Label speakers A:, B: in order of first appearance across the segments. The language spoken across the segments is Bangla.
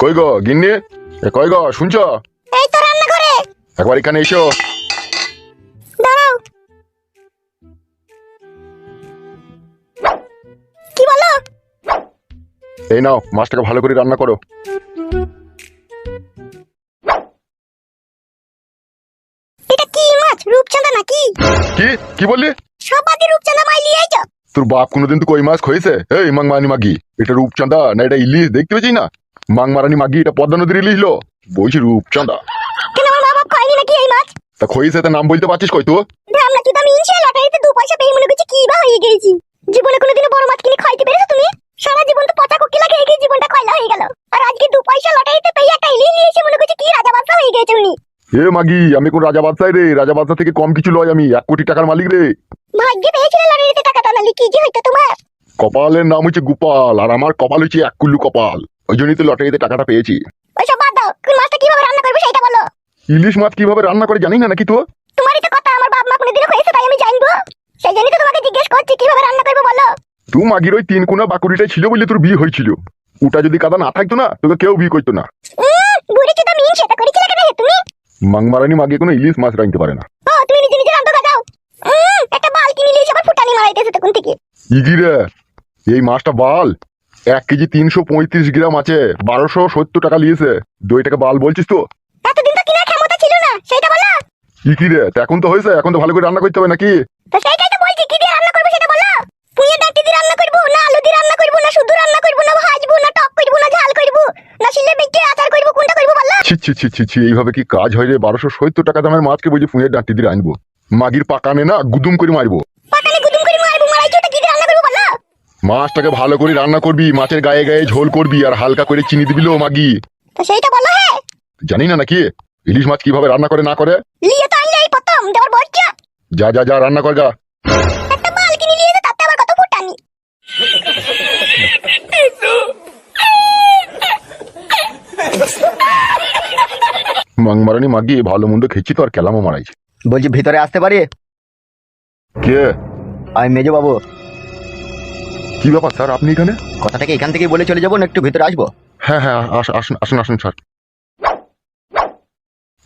A: কই গো গিন্নি? এ কই গো শুনছ?
B: এই তো রান্না করে
A: একবার এখানে এসো।
B: দাঁড়াও। কি বলো?
A: এই নাও মাছটাকে ভালো করে রান্না করো।
B: এটা কি মাছ? রূপচাঁদা নাকি?
A: কি? কি বললি?
B: সব বাদে রূপচাঁদা মাই লিয়ে আইছো
A: তোর বাপ কোনোদিন তো কই মাছ খয়েছে এই মাংমারানি মাগি এটা রূপচাঁদা না এটা ইলিশ? দেখতে পেয়েছি না? মাংমারানি মাগি এটা পদ্মা নদীর ইলিশ লো। বলছি রূপচাঁদা।
B: কেন আমার মা বাপ খায়নি নাকি এই মাছ?
A: তা খয়েছে তা নাম বলতে পারছিস কই তো
B: আমরা কি দাম ইনশে লটারিতে দু পয়সা পেয়ে মনে করছি কি বা হয়ে গেছি। জীবনে কোনোদিনও বড় মাছ কিনে খাইতে পেরেছ তুমি? সারা জীবন তো পচা কোকিলা খেয়ে জীবনটা কয়লা হয়ে গেল। আর আজকে দু পয়সা লটারিতে পেয়ে একটা ইলিশ মনে করছি কি রাজা বাদশা হয়ে গেছে উনি।
A: এ মাগি আমি কোন রাজা বাদশাহ রে? রাজা বাদশাহ থেকে কম কিছু লয় আমি এক কোটি টাকার মালিক রে।
B: ভাগ্যে পেয়েছিলে লটারিতে টাকাটা নালি কি যে হইতো তোমার?
A: কপালের নাম হচ্ছে গোপাল আর আমার কপাল হচ্ছে এক কুল্লু কপাল। ওই জন্যই তো লটারিতে টাকাটা পেয়েছি।
B: ওইসব বাদ দাও কোন মাছটা কীভাবে রান্না করবে সেটা বলো।
A: ইলিশ মাছ কীভাবে রান্না করে জানি না নাকি তো
B: তোমারই তো কথা আমার বাপ মা কোনোদিনও হয়েছে তাই আমি জানব। সেই জন্যই তো তোমাকে জিজ্ঞেস করছি কীভাবে রান্না করবে বলো।
A: তুই মাগির ওই তিন কোনা বাকুড়িটাই ছিল বলে তোর বিয়ে হয়েছিল। ওটা যদি কাদা না থাকতো না তোকে কেউ বিয়ে করতো না
B: উম, বুড়ি কি তো মিন সেটা করেছিলে কেন হে তুমি
A: মাংমারানি মাগে কোনো ইলিশ মাছ রাখতে পারে না।
B: ও তুমি নিজে নিজে রান্না দাও একটা একটা কিনে নিয়ে এসে আবার ফুটানি মারাইতেছে তখন থেকে।
A: ইগিরে এই মাছটা বাল এক কেজি তিনশো পঁয়ত্রিশ গ্রাম আছে বারোশো সত্তর টাকা নিয়েছে। দুই টাকা বাল বলছিস তো?
B: এতদিন তো কিনার ক্ষমতা ছিল না সেটা বলো।
A: ইকিরে তা এখন তো হয়েছে এখন তো ভালো করে রান্না করতে হবে নাকি?
B: তো সেইটাই তো বলছি কি দিয়ে রান্না করবে সেটা বলো পুঁয়ে ডাঁটি দিয়ে রান্না করব না আলু দিয়ে রান্না করব না শুধু রান্না করব না ভাজবো না টক করব না ঝাল করব না শিলে বেটে আচার করব কোনটা করব বলো
A: ছি ছি ছি ছি এইভাবে কি কাজ হয় রে? বারোশো সত্তর টাকা দামের মাছকে বুঝি ফুঁয়ে ডাঁটি দিয়ে আনব মাগির পাকানে না গুদুম করে মারবো। মাছটাকে ভালো করে রান্না করবি মাছের গায়ে গায়ে ঝোল করবি আর হালকা করে চিনি দিবি লো মাগি।
B: সেইটা বলো হ্যাঁ
A: জানি না নাকি? ইলিশ মাছ কীভাবে রান্না করে না করে?
B: লিয়ে তো আনলে এই প্রথম দেওয়ার
A: যা যা যা রান্না কর গা
B: একটা বাল কিনে নিয়ে এসে তাতে আবার কত ফুটানি
A: মাংমারানি মাগি ভালো মন্দ খেয়েছি তো আর কেলামও মারাইছি।
C: বলছি ভিতরে আসতে পারি?
A: কে?
C: আমি মেজো বাবু
A: কি ব্যাপার স্যার আপনি এখানে?
C: কথাটাকে এখান থেকেই বলে চলে যাব না একটু ভিতরে আসব?
A: হ্যাঁ হ্যাঁ আস- আসুন আসুন আসুন স্যার।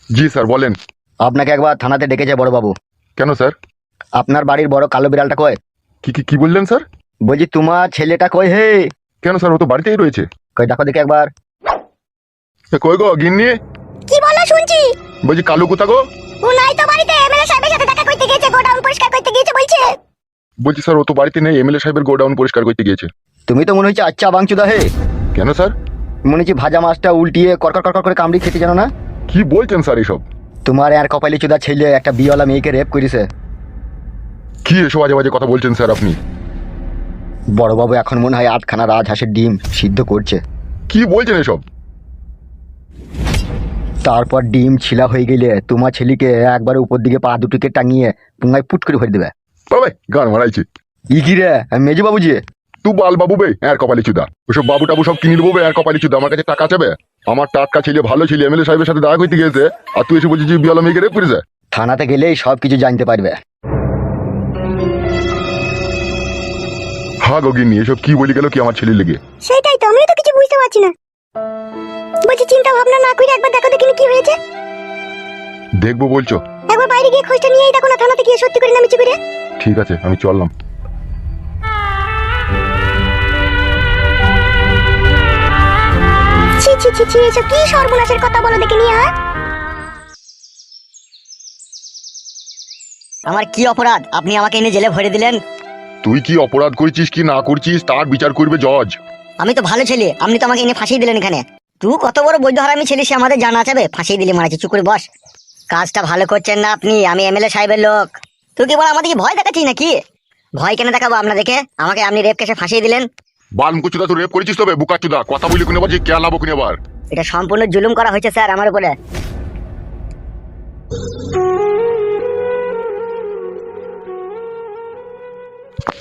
A: জি স্যার বলেন।
C: আপনাকে একবার থানাতে ডেকেছে বড় বাবু
A: কেন স্যার?
C: আপনার বাড়ির বড় কালো বিড়ালটা কয়
A: কি কি কি বললেন স্যার?
C: বলছি তোমার ছেলেটা কই হে?
A: কেন স্যার ও তো বাড়িতেই রয়েছে।
C: কই দেখো দেখে একবার।
A: এ, কই গো গিন্নি?
B: শুনছি।
A: বলছি কালু কোথা গো?
B: ও নাই তো বাড়িতে এমএলএ সাহেবের সাথে দেখা করতে গিয়েছে গোডাউন পরিষ্কার করতে গিয়েছে বলছে।
A: বলছি স্যার ও তো বাড়িতে নেই এমএলএ সাহেবের গোডাউন পরিষ্কার করতে গিয়েছে।
C: তুমি তো মনে হচ্ছে আচ্ছা বাংচুদা হে।
A: কেন স্যার?
C: মনে হচ্ছে ভাজা মাছটা উল্টিয়ে করকর করকর করে কামড়ি খেতে জানো না?
A: কি বলছেন স্যার এসব?
C: তোমার আর কপালি চুদা ছেলে একটা বিয়েওয়ালা মেয়েকে রেপ করেছে।
A: কি এসব আজে বাজে কথা বলছেন স্যার আপনি?
C: বড়বাবু এখন মনে হয় আটখানা রাজহাঁসের ডিম সিদ্ধ করছে।
A: কি বলছেন এসব?
C: তারপর ডিম ছিলা হয়ে গেলে তোমার ছেলেকে একবার উপর দিকে পা দুটিকে টাঙিয়ে পুঙ্গায় পুট করে ভরে দেবে।
A: বাবাই গান মারাইছি
C: ই কি রে মেজু বাবু জি
A: তুই বাল বাবু বে আর কপালি চুদা। ওসব বাবু টাবু সব কিনে দেবো বে আর কপালি চুদা। আমার কাছে টাকা চাবে আমার টাটকা ছেলে ভালো ছেলে এমএলএ সাহেবের সাথে দেখা করতে গিয়েছে আর তুই এসে বলছিস যে বিয়ালা মেয়েকে রেপ করেছে?
C: থানাতে গেলেই সব কিছু জানতে পারবে।
A: হা গগিনি এসব কি বলি গেল কি আমার ছেলে লেগে?
B: সেটাই তো আমিও তো কিছু বুঝতে পারছি না। বলছি চিন্তা ভাবনা না করে একবার দেখো দেখিনি কি হয়েছে।
A: দেখব বলছো?
B: একবার বাইরে গিয়ে খোঁজটা নিয়েই দেখো না থানাতে গিয়ে সত্যি করে না মিছি করে
A: ঠিক আছে আমি চললাম।
B: ছি ছি ছি ছি এসব কি সর্বনাশের কথা বলো দেখে নিয়ে হ্যাঁ
D: আমার কি অপরাধ? আপনি আমাকে এনে জেলে ভরে দিলেন?
A: তুই কি অপরাধ করেছিস কি না করছিস তার বিচার করবে জজ।
D: আমি তো ভালো ছেলে আপনি তো আমাকে এনে ফাঁসিয়ে দিলেন এখানে। তুই কত বড় বৈধ হারামি ছেলে সে আমাদের জানা যাবে ফাঁসিয়ে দিলি মারাচ্ছি চুপ করে বস। কাজটা ভালো করছেন না আপনি আমি এম এমএলএ সাহেবের লোক। তুই কি বল আমাদেরকে ভয় দেখাচ্ছিস নাকি? ভয় কেন দেখাবো আপনাদেরকে? আমাকে আপনি রেপ কেসে ফাঁসিয়ে দিলেন।
A: বাল মুকুচুদা তুই রেপ করেছিস তবে বুকা চুদা কথা বলি কোনে বাজি কোনে
D: এটা সম্পূর্ণ জুলুম করা হয়েছে স্যার আমার উপরে।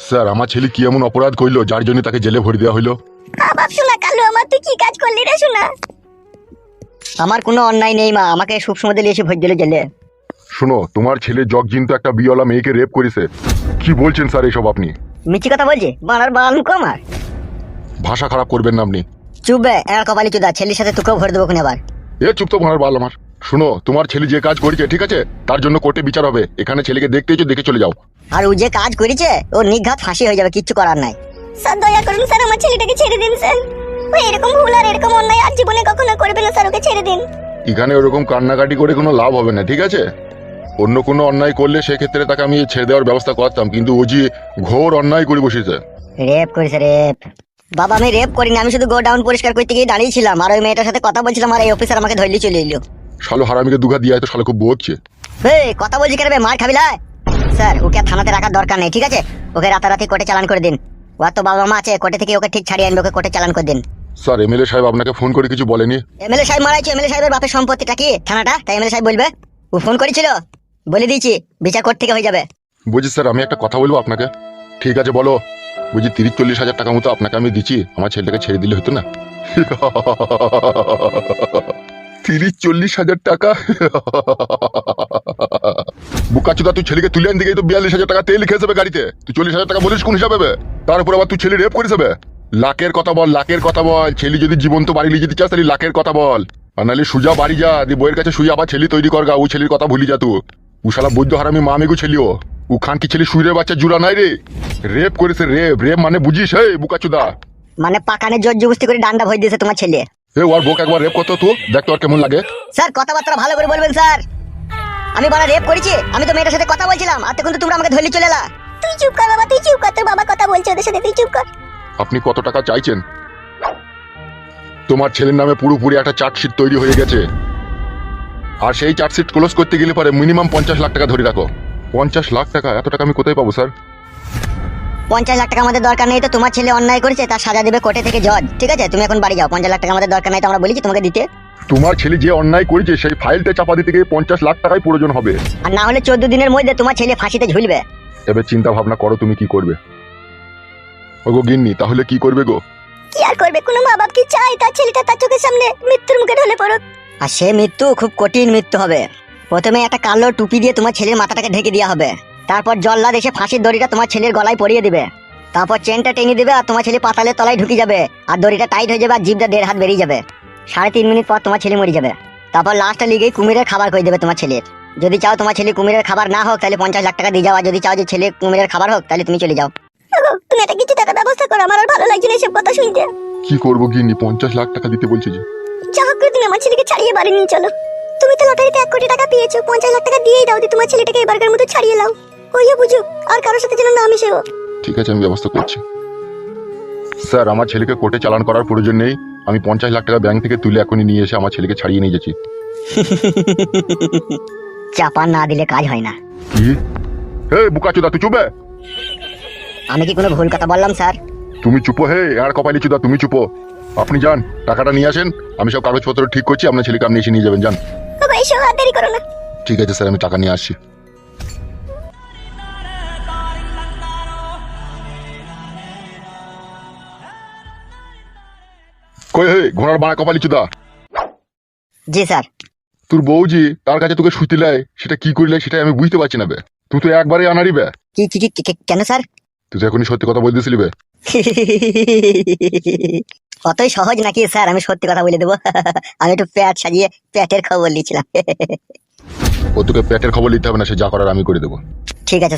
A: স্যার আমার ছেলে কি এমন অপরাধ করল যার জন্য তাকে জেলে ভরে দেওয়া হইল
B: বাপ শোনা কালু আমার তুই কি কাজ করলি রে শোনা?
D: আমার কোনো অন্যায় নেই মা। আমাকে সবসময় দিলে এসে ভোট দিলে জেলে।
A: শোনো তোমার ছেলে জগজিন তো একটা বিয়লা মেয়েকে রেপ করেছে। কি বলছেন স্যার এসব আপনি?
D: মিচি কথা বলছি? বানার বাল কমার
A: ভাষা খারাপ করবেন না আপনি।
D: চুপবে এর কপালি চুদা। ছেলের সাথে তোকেও ভরে দেবো খুনি আবার।
A: এ চুপ তো ভাড়ার বাল আমার। শুনো তোমার ছেলে যে কাজ করেছে ঠিক আছে? তার জন্য কোর্টে বিচার হবে। এখানে ছেলেকে দেখতে এসো দেখে চলে যাও।
D: আর ও যে কাজ করেছে ও নিঘাত ফাঁসি হয়ে যাবে কিচ্ছু করার নাই।
B: স্যার দয়া করুন স্যার আমার ছেলেটাকে ছেড়ে দিন স্যার। ও এরকম ভুল আর এরকম অন্যায় আর জীবনে কখনো করবে না স্যার ওকে ছেড়ে দিন।
A: এখানে ওরকম কান্নাকাটি করে কোনো লাভ হবে না ঠিক আছে? অন্য কোনো অন্যায় করলে সেক্ষেত্রে তাকে আমি ছেড়ে দেওয়ার ব্যবস্থা করতাম কিন্তু ও যে ঘোর অন্যায় করে বসেছে।
D: রেপ করেছে রেপ। বাবা আমি রেপ করিনি আমি শুধু গোডাউন পরিষ্কার করতে গিয়ে দাঁড়িয়েছিলাম আর ওই মেয়েটার সাথে কথা বলছিলাম আর এই অফিসার আমাকে ধরলি চলে এলো।
A: শালো হারামিকে দুঘা দিয়ে তো শালো খুব বকছে।
D: এই কথা বলছি কেন মার খাবি লাই? স্যার ওকে থানাতে রাখার দরকার নেই ঠিক আছে? ওকে রাতারাতি কোর্টে চালান করে দিন। ওর তো বাবা মা আছে কোর্টে থেকে ওকে ঠিক ছাড়িয়ে আনবে ওকে কোর্টে চালান করে দিন।
A: স্যার এমএলএ সাহেব আপনাকে ফোন করে কিছু বলেনি?
D: এমএলএ সাহেব মারাইছে এমএলএ সাহেবের বাপের সম্পত্তিটা কি? থানাটা? তাই এমএলএ সাহেব বলবে। ও ফোন করেছিল? বলে দিয়েছি বিচার কোর্ট থেকে হয়ে যাবে।
A: বুঝি স্যার আমি একটা কথা বলব আপনাকে। ঠিক আছে বলো। বুঝি তিরিশ চল্লিশ হাজার টাকা মতো আপনাকে আমি দিচ্ছি। আমার ছেলেটাকে ছেড়ে দিলে হতো না? তিরিশ, চল্লিশ হাজার টাকা। বুকাচুদা, তুই ছেলেকে তুলে আন দিকে তো বিয়াল্লিশ হাজার টাকা তেল খেয়ে যাবে গাড়িতে। তুই চল্লিশ হাজার টাকা বলিস কোন হিসাবে বে? তার উপর আবার তুই ছেলে রেপ করে যাবে? লাখের কথা বল লাখের কথা বল। ছেলে যদি জীবন্ত বাড়ি নিয়ে যেতে চাস, তাহলে লাখের কথা বল। আর নাহলে সুজা বাড়ি যা দি বইয়ের কাছে শুয়ে আবার ছেলে তৈরি কর গা ও ছেলের কথা ভুলি যা তুই। ও শালা বৈদ্য হারামি মা মেগু ছেলিও ও খান কি ছেলে শুয়ে বাচ্চা জুড়া নাই রে? রেপ করেছে রেপ রেপ মানে বুঝিস? হে বুকাচুদা।
D: মানে পাকানে জোর জবস্তি করে ডান্ডা ভয় দিয়েছে তোমার ছেলে।
A: এ ওর বোক একবার রেপ করতো তো? দেখ তো আর কেমন লাগে।
D: স্যার কথাবার্তা ভালো করে বলবেন স্যার। আমি বলা রেপ করেছি আমি তো মেয়েটার সাথে কথা বলছিলাম আর তখন তো তোমরা আমাকে ধরলি চলে এলা।
B: তুই চুপ কর বাবা তুই চুপ কর তোর বাবা কথা বলছে ওদের সাথে তুই চুপ কর।
A: আপনি কত টাকা চাইছেন? তোমার ছেলের নামে পুরোপুরি একটা চার্জশিট তৈরি হয়ে গেছে। আর সেই চার্জশিট ক্লোজ করতে গেলে পরে মিনিমাম পঞ্চাশ লাখ টাকা ধরে রাখো। পঞ্চাশ লাখ টাকা এত টাকা আমি কোথায় পাবো স্যার?
D: পঞ্চাশ লাখ টাকা আমাদের দরকার নেই তো তোমার ছেলে অন্যায় করেছে তার সাজা দেবে কোর্টে থেকে জজ। ঠিক আছে? তুমি এখন বাড়ি যাও। পঞ্চাশ লাখ টাকা আমাদের দরকার নেই তো আমরা বলেছি তোমাকে দিতে।
A: তোমার ছেলে যে অন্যায় করেছে সেই ফাইলটা চাপা দিতে গিয়ে পঞ্চাশ লাখ টাকাই প্রয়োজন হবে।
D: আর না হলে চোদ্দ দিনের মধ্যে তোমার ছেলে ফাঁসিতে ঝুলবে।
A: এবার চিন্তা ভাবনা করো তুমি কি করবে। ওগো গিন্নি তাহলে কি করবে গো?
B: কি আর করবে? কোনো মা বাপ কি চায়? তার ছেলেটা তার চোখের সামনে মৃত্যুর মুখে ঢলে পড়ুক।
D: আর সে মৃত্যু খুব কঠিন মৃত্যু হবে। প্রথমে একটা কালো টুপি দিয়ে তোমার ছেলের মাথাটাকে ঢেকে দেওয়া হবে। তারপর জল্লাদ এসে ফাঁসির দড়িটা তোমার ছেলের গলায় পরিয়ে দিবে। তারপর চেনটা টেনে দিবে আর তোমার ছেলে পাতালের তলায় ঢুকে যাবে আর দড়িটা টাইট হয়ে যাবে আর জিভটা দেড় হাত বেরিয়ে যাবে। সাড়ে তিন মিনিট পর তোমার ছেলে মরে যাবে। তারপর লাস্টটা লিগেই কুমিরের খাবার করে দেবে তোমার ছেলের। যদি চাও তোমার ছেলে কুমিরের খাবার না হোক তাহলে পঞ্চাশ লাখ টাকা দিয়ে যাও। আর যদি চাও যে ছেলে কুমিরের খাবার হোক তাহলে তুমি চলে যাও।
B: তুমি একটা কিছু টাকা ব্যবস্থা করো আমার আর ভালো লাগছে না এসব কথা শুনতে।
A: কি করব গিন্নি? পঞ্চাশ লাখ টাকা দিতে বলছে যে।
B: যা হোক করে তুমি আমার ছেলেকে ছাড়িয়ে বাড়ি নিয়ে চলো। তুমি তো লটারিতে এক কোটি টাকা পেয়েছ পঞ্চাশ লাখ টাকা দিয়েই দাও দিয়ে তোমার ছেলেটাকে এবারকার মতো ছাড়িয়ে লাও। ওইও বুঝুক আর কারোর সাথে যেন না মিশে
A: ঠিক আছে আমি ব্যবস্থা করছি। স্যার আমার ছেলেকে কোর্টে চালান করার প্রয়োজন নেই। আমি পঞ্চাশ লাখ টাকা ব্যাংক থেকে তুলে এখনই নিয়ে এসে আমার ছেলেকে ছাড়িয়ে নিয়ে যাচ্ছি।
D: চাপা না দিলে কাজ হয় না।
A: কি? হে বুকাচুদা তুই চুপে
D: আমি কি কোনো ভুল কথা বললাম স্যার?
A: তুমি চুপো হে আর কপালি চুদা তুমি চুপো। আপনি যান টাকাটা নিয়ে আসেন। আমি সব কাগজপত্র ঠিক করছি আপনার ছেলেকে আপনি এসে নিয়ে যাবেন যান।
B: ওগো এসো আর দেরি করো না।
A: ঠিক আছে স্যার আমি টাকা নিয়ে আসছি। কই হে ঘোড়ার বাড়া কপালি চুদা।
D: জি স্যার।
A: তোর বউজি তার কাছে তোকে শুইতে লাই সেটা কি করলে সেটা আমি বুঝতে পারছি না বে। তুই তো একবারে আনারি বে।
D: কি কি কি- কি- কেন স্যার?
A: তুই তো এখনই সত্যি কথা বলতেছিলি বে।
D: অতই সহজ নাকি স্যার আমি সত্যি কথা বলে দেবো। আমি একটু প্যাট সাজিয়ে প্যাটের খবর নিয়েছিলাম
A: ও তোকে পেটের খবর নিতে হবে না সে যা করার আমি করে দেবো।
D: ঠিক আছে